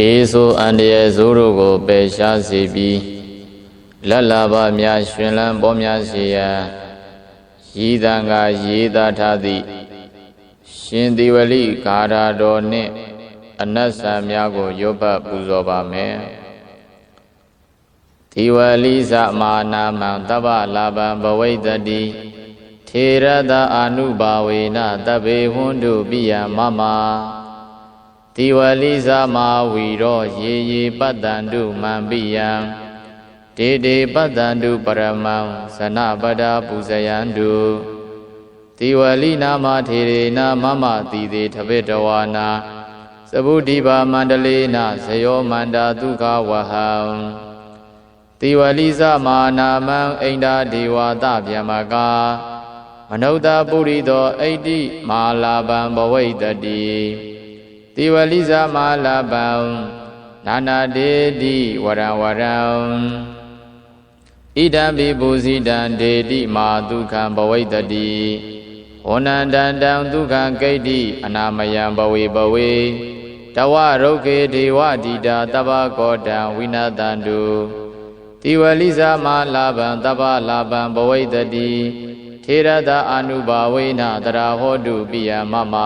ဒေဆိုအန္တရာယ်ဆိုးတို့ကိုပယ်ရှားစေပြီးလက်လာပါများရှင်လန်းပေါ်များစေရန်ရည်တံကရေးသားထားသည့်ရှင်ဒီဝလိဂါရာတော်နှင့်အနတ်ဆံများကိုရွတ်ပတ်ပူဇော်ပါမယ်ဒီဝလိဇမာနာမံတပ္ပလာဘံဘဝိတ္တိထေရတအာနုဘာဝေနတဗ္ဗေဟွန်းတုပိယမမ ဒီဝလိဇမာဝီရောရေရေပတ္တန္တုမံပိယံဒေဒေပတ္တန္တုပရမံဇနပဒပူဇယံတုဒီဝလိနာမထေရေနာမမတိသေးထဗေတဝါနာသဗုဒိပါမန္တလေးနာဇယောမန္တာဒုက္ခဝဟံတိဝလိဇမာနာမံအိန္ဒာဒေဝတာဗျမကာမနုဿပုရိသောအိဋ္ဌိမာလာဘံဘဝိတ္တိ တိဝလိဇမာလာဘံနာနာတေတိဝရံဝရံဣဒံဘိပုဇိတံဒေတိမာဒုက္ခံဘဝိတ္တိဝနန္တံတံဒုက္ခံကိဋ္တိအနာမယံဘဝေဘဝေတဝရုက္ခေဒေဝတိတာတပ္ပကောတံဝိနာတန္တုတိဝလိဇမာလာဘံတပ္ပလာဘံဘဝိတတိထေရတအာနုဘာဝေနတရာဟောတုပိယမမ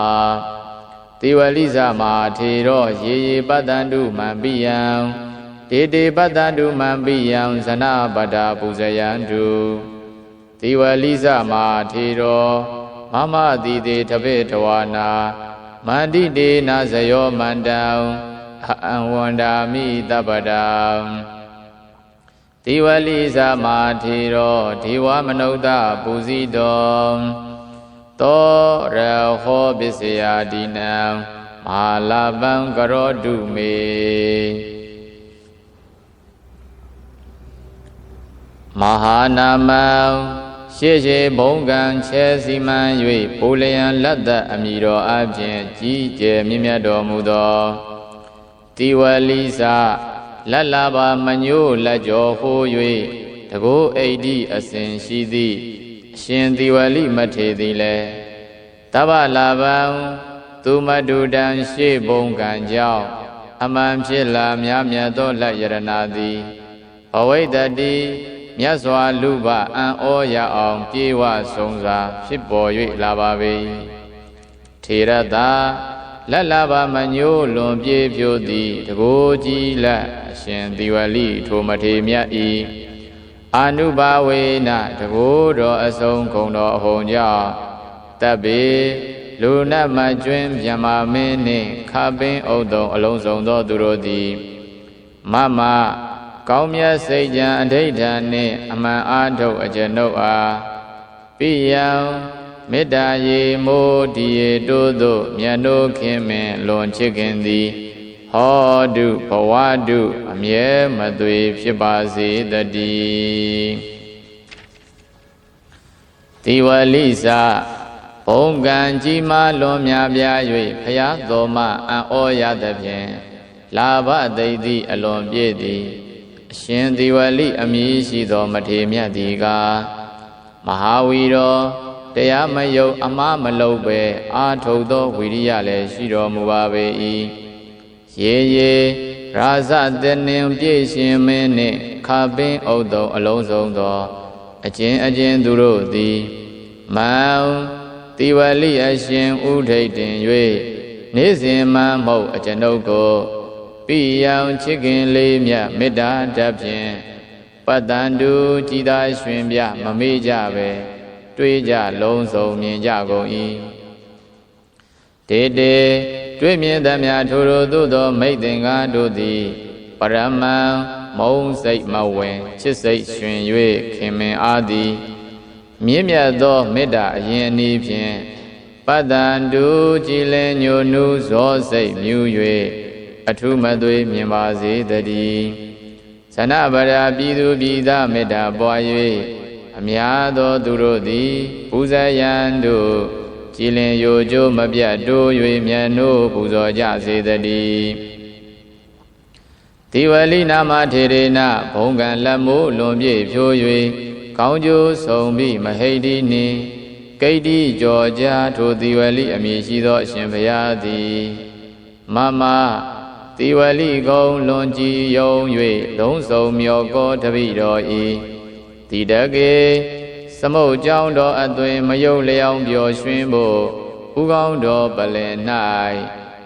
တိဝလိဇမာထေရောရေရေပတ္တန္တုမံပိယံဒေတေပတ္တန္တုမံပိယံဇနပဒပူဇယံတုတိဝလိဇမာထေရောမမတိတေတပိတဝါနာမန္တိတေနာဇယောမန္တံအံဝန္ဒာမိတပ္ပဒံတိဝလိဇမာထေရောဒေဝမနုဿပူဇိတော သောရဟောပစ္စယဒီနံမာလပံကရောတုမေမဟာနာမံရှေရှေဘုံကံချဲစီမံ၍ပူလျံလက်သက်အမိတော်အပြင်ကြီးကျယ်မြင့်မြတ်တော်မူသောတိဝလိစလက်လာပါမညို့လက်ကြောဟိုး၍တကိုးအိဋ္ဌိအစဉ်ရှိသည့်အ ရှင်တိဝလိမထေသည်လေတဗ္ဗလာဗံသူမတုတံရှေဘုံကံကြောင့်အမှန်ဖြစ်လာများမြတ်သောလက်ယရနာသည်ဘဝိတ္တိမြတ်စွာလူပအံ့ဩရအောင်ပြေဝဆုံးစွာဖြစ်ပေါ်၍လာပါပေထေရတာလက်လာပါမညိုးလွန်ပြေပြိုသည်တကိုးကြီးလက်အရှင်ဒီဝလိထိုမထေမြတ်ဤ အာနုဘာဝေနတကိုးတော်အစုံခုံတော်အဟုန်ကြောင့်တပ်ပေလူနတ်မကျွင်းမြမမင်းနှင့်ခပင်းဥဒုံအလုံးစုံသောသူတို့သည်မမကောင်းမြတ်စိတ်ကြံအဋိဋ္ဌာနှင့်အမှန်အားထုတ်အကျွန်ုပ်အားပိယံမေတ္တာရေမိုးဒီရေတိုးသို့မြတ်တို့ခင်မင်လွန်ချစ်ခင်သည် ဟောတုဘဝတုအမြဲမသွေဖြစ်ပါစေတည်းဒီဝလိစဘုံကံကြီးမားလွန်များပြား၍ဖျားတော်မအံ့ဩရသဖြင့်လာဘသိသိအလွန်ပြည့်သည်အရှင်ဒီဝလိအမည်ရှိသောမထေမြတ်သည်ကမဟာဝီရောတရားမယုတ်အမှားမလုပ်ပဲအာထုတ်သောဝိရိယလည်းရှိတော်မူပါပေ၏ ရေရေရာဇတနှင်ပြည့်ရှင်မင်းနှင့်ခါပင်းဥဒုံအလုံးစုံသောအကျဉ်အကျဉ်သူတို့သည်မံတိဝလိအရှင်ဥထိတ်တင်၍နေ့စဉ်မှမဟုတ်အကျွန်ုပ်ကိုပိယံချစ်ခင်လေးမြတ်မေတ္တာတတ်ဖြင့်ပတ္တန်တုကြည်သာရွှင်ပြမမေ့ကြပဲတွေးကြလုံးစုံမြင်ကြကုန်၏ဒေတေ တွေ့မြင်သမျှထိုထိုသို့သောမိတ်သင်္ကားတို့သည်ပရမံမုံစိတ်မဝင်ချစ်စိတ်ရွှင်၍ခင်မင်အားသည်မြင့်မြတ်သောမေတ္တာအရင်အနည်းဖြင့်ပတ္တန်တုကြည်လင်ညိုနုဇောစိတ်မြူ၍အထုမသွေမြင်ပါစေတည်းဇနဗရာပြည်သူပြည်သားမေတ္တာပွား၍အများသောသူတို့သည်ပူဇယံတို့ ကြည်လင်ရိုကြိုးမပြတ်တိုး၍မြတ်နိုးပူဇော်ကြစေတည်းဒီဝလိနာမထေရေနဘုံကံလက်မိုးလွန်ပြည့်ဖြိုး၍ကောင်းကျိုးဆုံးပြီးမဟိတိနှင့်ကိတ္တိကြော်ကြထိုဒီဝလိအမည်ရှိသောအရှင်ဘုရားသည်မမသတိဝလိကုံလွန်ကြည်ယုံ၍လုံးစုံမြော်ကောတပိတော်ဤတိတကေ သမုတ်ကြောင်းတော်အသွင်မယုတ်လျောင်းပျော်ရွှင်ဖို့ဥကောင်းတော်ပလင်၌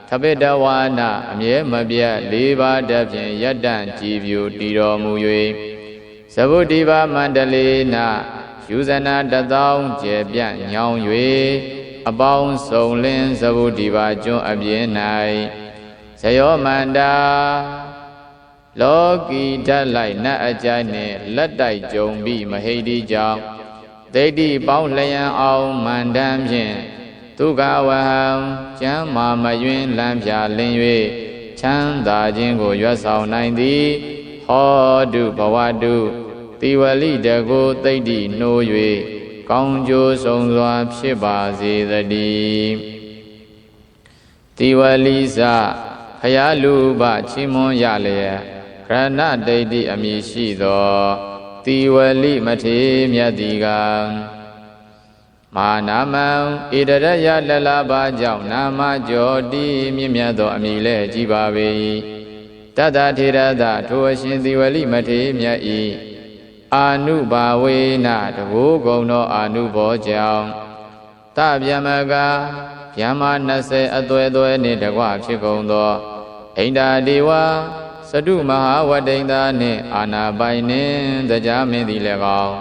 သပိတဝါနအမြဲမပြတ်လေးပါးတတ်ဖြင့်ယတ္တံကြည်ပြူတည်တော်မူ၍သဗုဒ္ဓိပါမန္တလေးနာယူဇနာတသောင်းကျေပြန့်ညောင်း၍အပေါင်းစုံလင်းသဗုဒ္ဓိပါကျွန်းအပြင်း၌ဇယောမန္တာလောကီဓာတ်လိုက်နတ်အကြိုက်နှင့်လက်တိုက်ကြုံပြီးမဟိတိကြောင့် ဒိဋ္ဌိပေါင်းလျံအောင်မန္တန်ဖြင့်ဒုက္ခဝဟံကျမ်းမာမယွင်းလမ်းဖြာလင်း၍ချမ်းသာခြင်းကိုရွတ်ဆောင်နိုင်သည် ဟောတုဘဝတုတိဝလိတကိုသိဋ္ဌိနှိုး၍ကောင်းကျိုးဆုံးစွာဖြစ်ပါစေသတည်းတိဝလိစဖယားလူပချီးမွမ်းရလျက်ခရဏဒိဋ္ဌိအမည်ရှိသော တိဝလိမထေမြတ်တိကမာနာမံဣတရယလလဘာကြောင့်နာမကျော်တိမြင့်မြတ်သောအမည်လဲကြည်ပါပေ၏တတထေရသထိုအရှင်တိဝလိမထေမြတ်၏အာနုဘာဝေနတကူကုံသောအာနုဘောကြောင့်တဗျမကဗျမ20အသွဲသွဲနှင့်တကွဖြစ်ကုန်သောဣန္ဒာဒေဝ စတုမဟာဝတိန်သာနှင့်အာနာပိုင်နှင့်တရားမင်းသည်လည်းကောင်း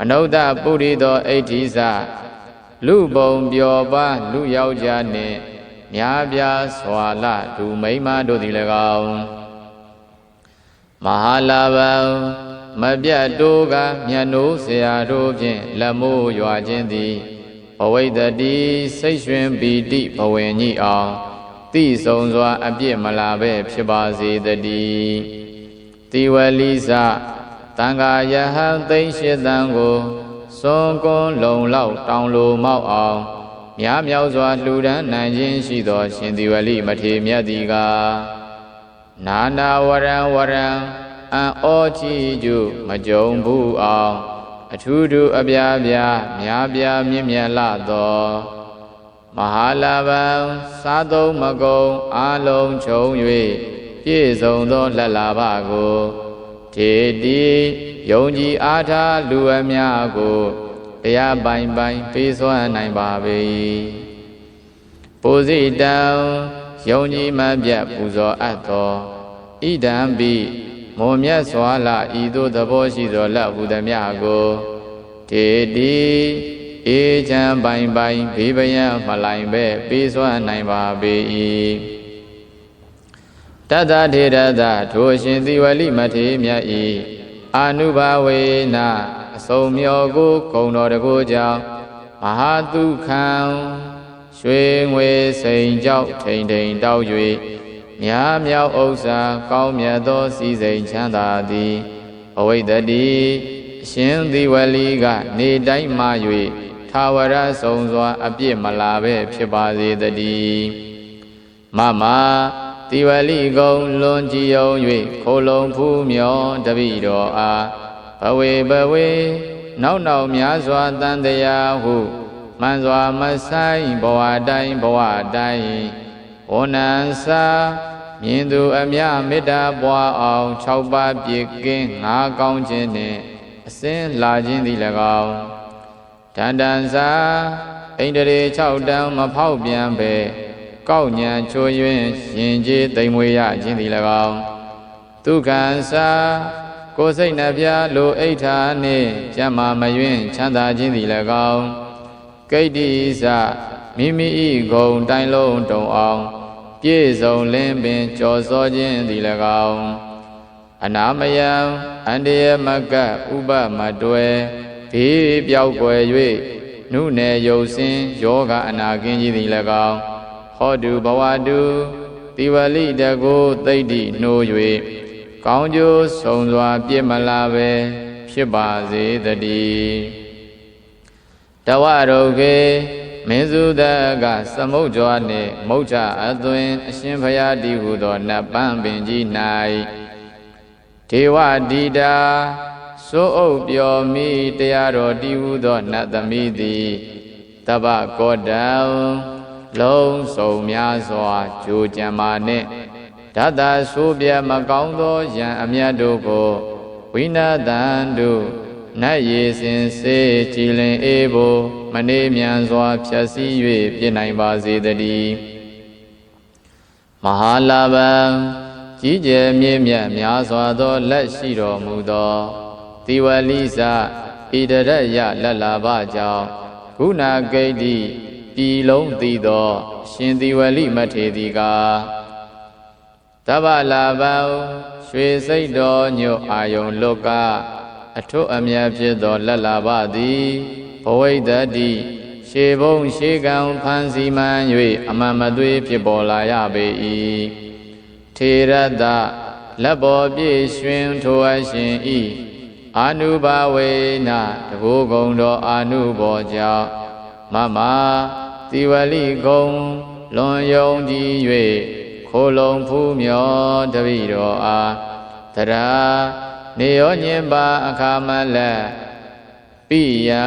အနုဒပုရိသောအိဋ္ဌိစလူပုံပျော်ပါလူယောက်ျားနှင့်များပြားစွာလဒူမိမတို့သည်လည်းကောင်းမဟာလာဘံမပြတ်တိုးကမြတ်နိုးဆရာတို့ဖြင့်လက်မိုးရွာခြင်းသည်ဘဝိတ္တိစိတ်ရွှင်ပီတိဘဝင်ကြီးအောင် တိဆုံစွာ အပြစ်မလာပဲဖြစ်ပါစေတည်းတိဝလိစတံဃာယဟန်သိမ့်ရှိတံကိုစွန်ကွန်းလုံလောက်တောင်လိုမောက်အောင်များမြောက်စွာလှူဒန်းနိုင်ခြင်းရှိသော ရှင်တိဝလိမထေမြတ်သည်ကနာနာဝရံဝရံအံဩချီကျုမကြုံဘူးအောင် အထူးထူးအပြားပြားများပြားမြင့်မြတ်လာသော မဟာလာဘံစားသုံးမကုံအာလုံးခြုံ၍ပြည့်စုံသောလက်လာဘကိုထေတီယုံကြည်အားထားလူအများကိုတရားပိုင်ပိုင်ပေးစွမ်းနိုင်ပါ၏ပုဇိတံယုံကြည်မှပြတ်ပူဇော်အပ်သောဣဒံပိမွန်မြတ်စွာလာဤသို့သဘောရှိသောလက်ဟုသည်များကိုထေတီ အေချမ်းပိုင်ပိုင်ဘေးပယံမလိုင်ပဲပေးစွမ်းနိုင်ပါပေ၏တတထေရသထိုရှင်သီဝလိမထေမြတ်၏အာနုဘာဝေနအစုံမြော်ကိုဂုံတော်တကူကြောင့်မဟာတုခံရွှေငွေစိန်ကြောက်ထိန်ထိန်တောက်၍များမြောက်ဥစ္စာကောင်းမြတ်သောစီစိန်ချမ်းသာသည်အဝိတ္တိအရှင်သီဝလိကနေတိုင်းမှ၍ ထာဝရဆုံးစွာ အပြစ်မလာပဲဖြစ်ပါစေတည်းမမတိဝလိကုံလွန်ကြည်ယုံ၍ခိုလုံဖူးမြော်တပိတော်အားဘဝေဘဝေနောက်နောက်များစွာတန်တရားဟုမှန်စွာမဆိုင်ဘဝတိုင်းဘဝတိုင်းဝဏံစာမြင်သူအမြမေတ္တာပွားအောင်၆ပါးပြည့်ကင်းငါကောင်းခြင်းနှင့်အစင်းလာခြင်းသည်၎င်း တန်တန်စာဣန္ဒြေ6တန်းမဖောက်ပြန်ပဲကောက်ညံချိုးယွင်းရင်ကြီးတိမ်မွေရခြင်းသည်၎င်းဒုက္ခံစာကိုယ်စိတ်နှပြလိုအိဋ္ဌာနှင့်ကျမ်းမာမယွင်းချမ်းသာခြင်းသည်၎င်းကိတ္တိစမိမိ၏ဂုံတိုင်းလုံးတုံအောင်ပြည့်စုံလင်းပင်ကြော်စောခြင်းသည်၎င်းအနာမယံအန္တရာမကဥပမတွယ် ဘေးပြောက်ွယ်၍နုနယ်ယုတ်စင်းယောဂအနာကင်းကြီးသည်၎င်းဟောတုဘဝတုတိဝလိတကိုသိဋ္ဌိနှိုး၍ကောင်းကျိုးဆုံးစွာပြည့်မလာပဲဖြစ်ပါစေတည်းတဝရုခေမင်းစုသကသမုတ်ကြွားနှင့်မုတ်ချအသွင်အရှင်ဘုရားတည်ဟူသောနတ်ပန်းပင်ကြီး၌ဒေဝတိတာ စိုးအုပ်ပျော်မိတရားတော်တည်ဟူသောနတ်သမီးသည်တပ္ပကောတံလုံးစုံများစွာကြိုကြံမာနှင့်ဓာတာဆိုးပြမကောင်းသောယံအမြတ်တို့ကိုဝိနာတန်တို့နတ်ရည်စင်စေကြည်လင်အေးဖို့မနေမြန်စွာဖြည့်ဆည်း၍ပြည့်နိုင်ပါစေတည်းမဟာလာဘံကြီးကျယ်မြင့်မြတ်များစွာသောလက်ရှိတော်မူသော တိဝလိစဣတရယလက်လာဘကြောင့်ခုနာဂိတ်တိပြည်လုံးသိသော ရှင်တိဝလိမထေတိကာတဗ္ဗလာဘံရွှေစိတ်တော်ညွတ်အာယုံလောကအထွတ်အမြတ်ဖြစ်သောလက်လာဘသည်ဘဝိတ္တိရှေဘုံရှေကံဖန်စီမှန်၍အမှန်မသွေးဖြစ်ပေါ်လာရပေ၏ထေရတလက်ပေါ်ပြည့်ရွှင်ထိုအရှင်ဤ အာနုဘာဝေနတဘိုးကုံတော်အာနုဘောကြောင့်မမတိဝလိကုံလွန်ယုံကြည်၍ခိုလုံဖူးမြောတပိတော်အားတရာနေရောညင်ပါအခါမလက်ပိယံ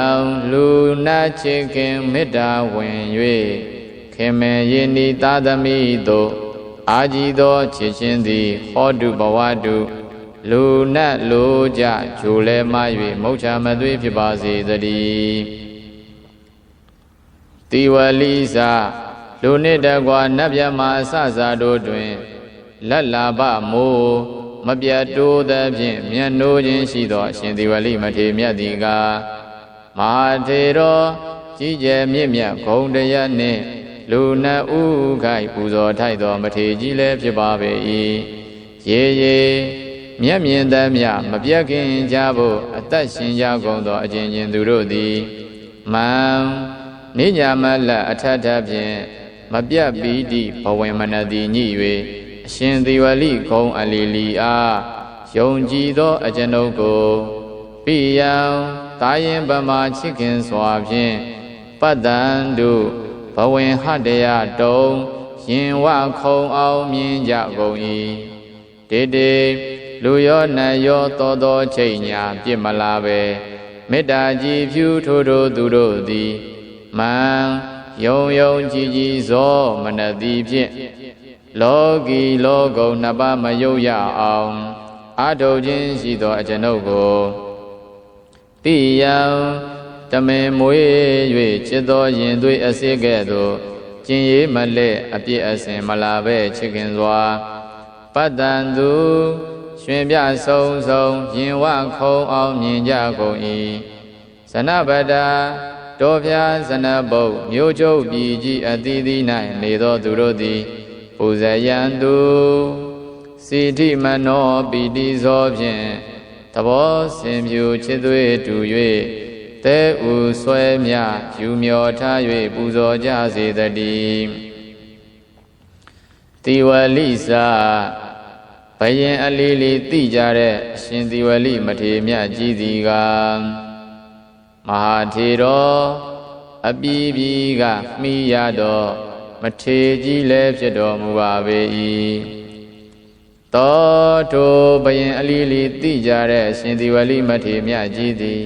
လူနာချေခင်မေတ္တာဝင်၍ခင်မေယင်းဤသာသမီတို့အာကြီးသောချစ်ချင်းသည်ဟောတုဘဝတု လူနတ်လူကြဂျိုလဲမ၍မုတ်ချမသွေးဖြစ်ပါစေတည်းတိဝလိစာလူနှင့်တကွာနတ်မြတ်မှာအစစာတို့တွင်လက်လာပမိုးမပြတ်တိုးသဖြင့်မျက်နှိုးခြင်းရှိသောအရှင်ဒီဝလိမထေမြတ်သည်ကမဟာထေရောကြီးကျယ်မြင့်မြတ်ဂုံတရားနှင့်လူနတ်ဥခိုက်ပူဇော်ထိုက်သောမထေကြီးလည်းဖြစ်ပါပေ၏ရေရေ မျက်မြင်သမျှမပြတ်ခင်ကြဖို့အသက်ရှင်ကြကုန်သောအချင်းချင်းသူတို့သည်မံနိညာမလအထထဖြင့်မပြတ်ပီတိဘဝင်မနတိညိ၍အရှင်သေဝလိဂုံအလီလီအားယုံကြည်သောအကျွန်ုပ်ကိုပိယံတာယင်ပမာချစ်ခင်စွာဖြင့်ပတ္တန်တို့ဘဝင်ဟတယတုံရင်ဝခုံအောင်မြင်ကြကုန်၏တေတေ လူရောနတ်ရောသောသောချိန်ညာပြစ်မလာပဲမေတ္တာကြည်ဖြူထိုးထိုးသူတို့သည်မံယုံယုံကြည်ကြည်သောမနတိဖြင့်လောကီလောကုံနှစ်ပါးမယုတ်ရအောင်အာထုတ်ခြင်းရှိသောအကျွန်ုပ်ကိုတိယံတမင်မွေး၍ချစ်သောရင်သွေးအစစ်ကဲ့သို့ကျင်ရေးမလက်အပြစ်အစင်မလာပဲချစ်ခင်စွာပတ္တန်သူ ရွှင်ပြဆုံးဆုံးရင်ဝခုံအောင်မြင်ကြကုန်၏ဇနဗဒာတောဖျားဇနဘုတ်မြို့ချုပ်ပြည်ကြီးအသီးသီး၌နေသောသူတို့သည်ပူဇယံသူစီတိမနောပီတိဇောဖြင့်သဘောစင်ဖြူချစ်သွေးတူ၍တဲဥဆွဲမြယူမြော်ထား၍ပူဇော်ကြစေတည်းတိဝလိစာ ဘယင်အလီလီတိကြတဲ့အရှင်တိဝလိမထေမြတ်ကြီးသည်ကမဟာထေရောအပီးပြီးကမိရတော့မထေကြီးလည်းဖြစ်တော်မူပါပေ၏တောထိုဘယင်အလီလီတိကြတဲ့အရှင်ဒီဝလိမထေမြတ်ကြီးသည်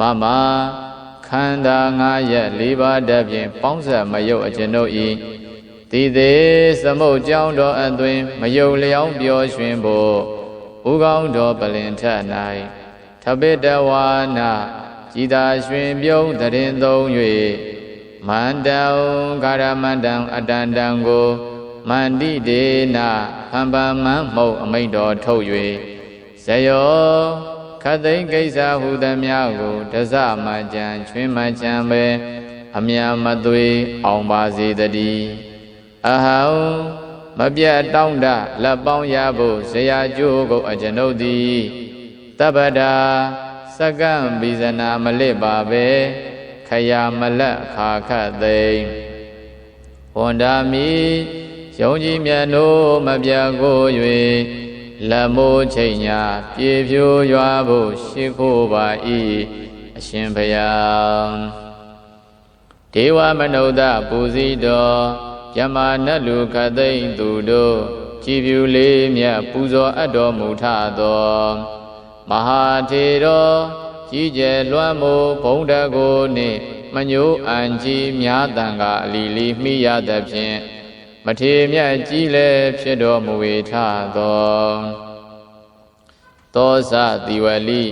မမခန္ဓာငါးရက်၄ပါးတည်းဖြင့်ပေါင်းဆက်မယုတ်အကျဉ်တို့၏ တည်သေးသမုတ်ကြောင်းတော်အသွင်မယုတ်လျောင်းပျော်ရွှင်ဖို့ဥကောင်းတော်ပလင်ထ၌ထပိတဝါနာကြည်သာရွှင်ပြုံးတရင်သုံး၍မန္တံကာရမန္တံအတန္တံကိုမန္တိဒေနာဖံပမန်းမှုတ်အမိန့်တော်ထုတ်၍ဇယောခသိမ့်ကိစ္စဟုသမျှကိုတဇမကြံချွင်းမကြံပဲအမြမသွေအောင်ပါစေတည်း အဟံမပြတ်တောင်းတလက်ပေါင်းရဖို့ဇရာကျိုးကိုအကျွန်ုပ်သည်တပ္ပဒါစကံဘိဇနာမလစ်ပါပဲခယာမလက်ခါခတ်သိမ့်ဝန္ဒာမိယုံကြည်မြတ်နိုးမပြကို၍လက်မိုးချိန်ညာပြေဖြိုးရွာဖို့ရှိခိုးပါ၏အရှင်ဘုရားဒေဝမနုဿပူဇီတော် ယမနတ်လူခသိမ့်သူတို့ကြည်ဖြူလေးမြတ်ပူဇော်အပ်တော်မူထသောမဟာထေရောကြီးကျယ်လွှမ်းမိုးဘုံတကိုနှင့်မညိုးအန်ကြီးများတန်ကအလီလီမိရသဖြင့်မမထေမြတ်ကြီးလည်းဖြစ်တော်မူဝေထသောသောဇတိဝလိ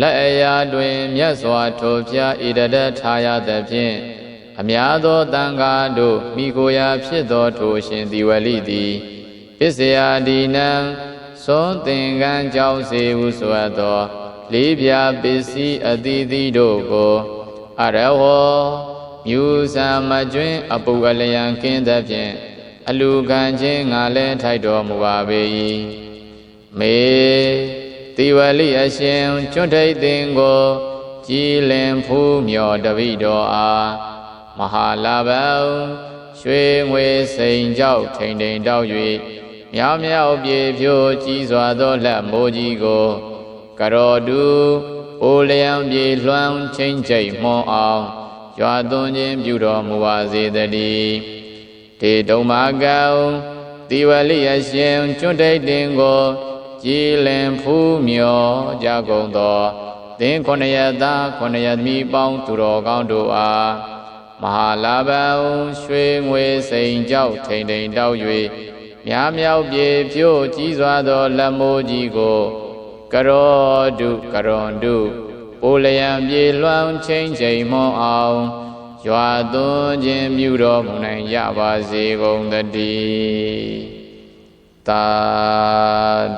လက်အရာတွင်မြတ်စွာထိုပြဣတရထာယသဖြင့် အများသောတန်ဃာတို့မိကိုရာဖြစ်သောထိုရှင်တိဝလိသည်ပစ္စယဒီနံသွန်သင်္ကန်းကြောင်းစေဟုဆိုအပ်သော လေးပြပစ္စည်းအသီးသီးတို့ကိုအရဟောမြူစံမကျွင်းအပုအလျံကင်းသဖြင့်အလူခံခြင်းငါလည်းထိုက်တော်မူပါပေ၏မေတိဝလိအရှင်ကျွတ်ထိတ်သင်ကိုကြည်လင်ဖူးမြော်တပိတော်အား မဟာလာဘံရွှေငွေစိန်ကြောက်ထိန်ထိန်တောက်၍မြောင်မြောက်ပြေဖြိုးကြီးစွာသောလက်မိုးကြီးကိုကရောတူအိုလျံပြေလွှမ်းချင်းချိတ်မွန်အောင်ရွာသွန်းခြင်းပြုတော်မူပါစေတည်းတေတုံမာကံတိဝလိအရှင်ကျွတ်တိတ်တင်ကိုကြည်လင်ဖူးမြော်ကြကုန်သောသင်ခொနယသားခொနယသမီးပေါင်းသူတော်ကောင်းတို့အား မဟာလာဘံရွှေငွေစိန်ကြောက်ထိန်ထိန်တောက်၍မြားမြောက်ပြေဖြို့ကြီးစွာသောလက်မိုးကြီးကိုကရောတုကရွန်တုပိုလျံပြေလွှမ်းချင်းချိန်မွန်အောင်ရွာသွန်းခြင်းပြုတော်မူနိုင်ကြပါစေကုန်သတည်းသာ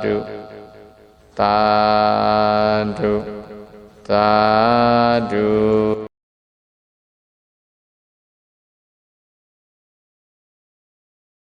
ဓုသာဓုသာဓု